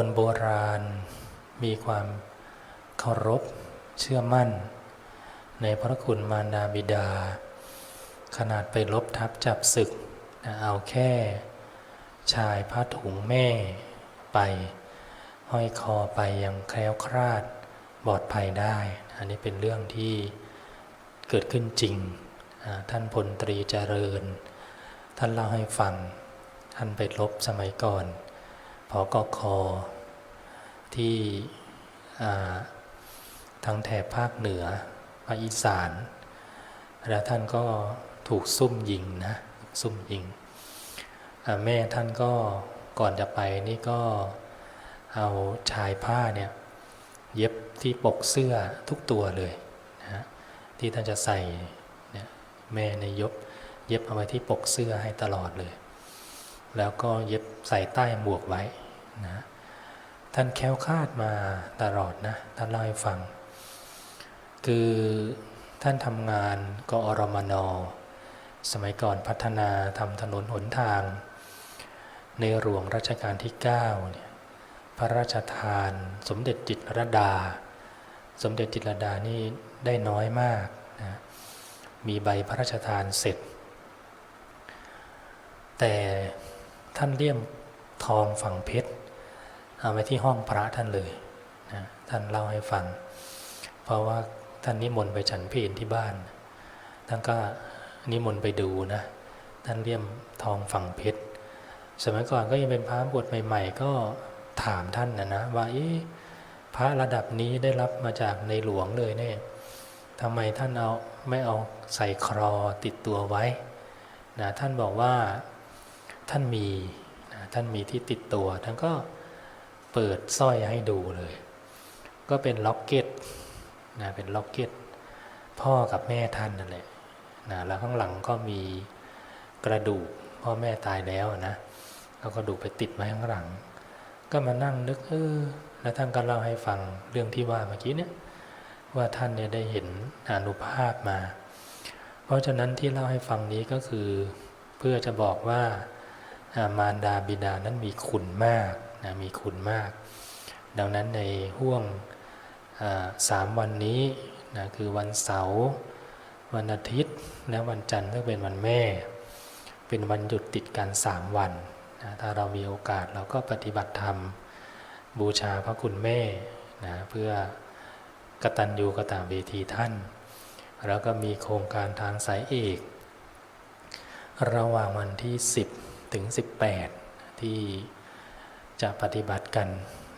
คนโบราณมีความเคารพเชื่อมั่น ในพระคุณมารดาบิดา ขนาดไปลบทับจับศึกนะเอาแค่ ชายผ้าถุงแม่ไป ห้อยคอไปยังแคล้วคลาดปลอดภัยได้ อันนี้เป็นเรื่องที่เกิดขึ้นจริง ท่านพลตรีเจริญ ท่านเล่าให้ฟัง ท่านไปลบสมัยก่อน อกคอที่ทางแถบภาคเหนือภาคอีสาน แล้วท่านก็ถูกซุ่มยิงนะซุ่มยิง แม่ท่านก็ก่อนจะไปนี่ก็เอาชายผ้าเนี่ยเย็บที่ปกเสื้อทุกตัวเลยนะฮะที่ท่านจะใส่เนี่ยแม่ในยยบเย็บเอาไว้ที่ปกเสื้อให้ตลอดเลย แล้วก็เย็บใส่ใต้หมวกไว้ นะท่านแค้วคาดมาตลอดนะท่านเล่าให้ฟัง คือท่านทำงานกอรมนสมัยก่อนพัฒนาทำถนนหนทาง ในหลวงรัชกาลที่9เนี่ยพระราชทาน สมเด็จจิตรดา สมเด็จจิตรดานี่ได้น้อยมากนะมีใบพระราชทานเสร็จ แต่ท่านเลี่ยมทองฝังเพชร เอาไว้ที่ห้องพระท่านเลยนะท่านเล่าให้ฟัง เพราะว่าท่านนิมนต์ไปฉันเพลที่บ้าน ท่านก็นิมนต์ไปดูนะ ท่านเลี่ยมทองฝังเพชร สมัยก่อนก็ยังเป็นพระบวชใหม่ ๆ ก็ถามท่านนะนะว่าพระระดับนี้ได้รับมาจากในหลวงเลยเนี่ยทำไมท่านเอาไม่เอาใส่ครอติดตัวไว้นะท่านบอกว่าท่านมีนะท่านมีที่ติดตัว ท่านก็ เปิดสร้อยให้ดูเลย ก็เป็นล็อกเก็ตนะเป็นล็อกเก็ตพ่อกับแม่ท่านนั่นแหละนะแล้วข้างหลังก็มีกระดูกพ่อแม่ตายแล้วนะเอากระดูกไปติดไว้ข้างหลัง ก็มานั่งนึกเออแล้วท่านก็เล่าให้ฟังเรื่องที่ว่าเมื่อกี้เนี่ยว่าท่านเนี่ยได้เห็นอนุภาพมา เพราะฉะนั้นที่เล่าให้ฟังนี้ก็คือ เพื่อจะบอกว่าอ่ามารดาบิดานั้นมีคุณมาก นะมีคุณมาก ดังนั้นในห่วงสามวันนี้นะคือวันเสาร์วันอาทิตย์และวันจันทร์ซึ่งเป็นวันแม่ เป็นวันหยุดติดกันสามวันนะถ้าเรามีโอกาสเราก็ปฏิบัติธรรม บูชาพระคุณแม่นะเพื่อกตัญญูกตาเวทีท่าน แล้วก็มีโครงการทางสายเอก ระหว่างวันที่ 10 ถึง 18 ที่ จะปฏิบัติกัน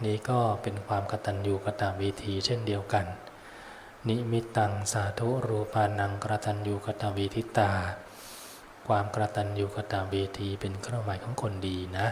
นี้ก็เป็นความกตัญญูกตเวทีเช่นเดียวกัน นิมิตังสาธุรูปานังกตัญญูกตเวทิตา ความกตัญญูกตเวทีเป็นเครื่องหมายของคนดีนะ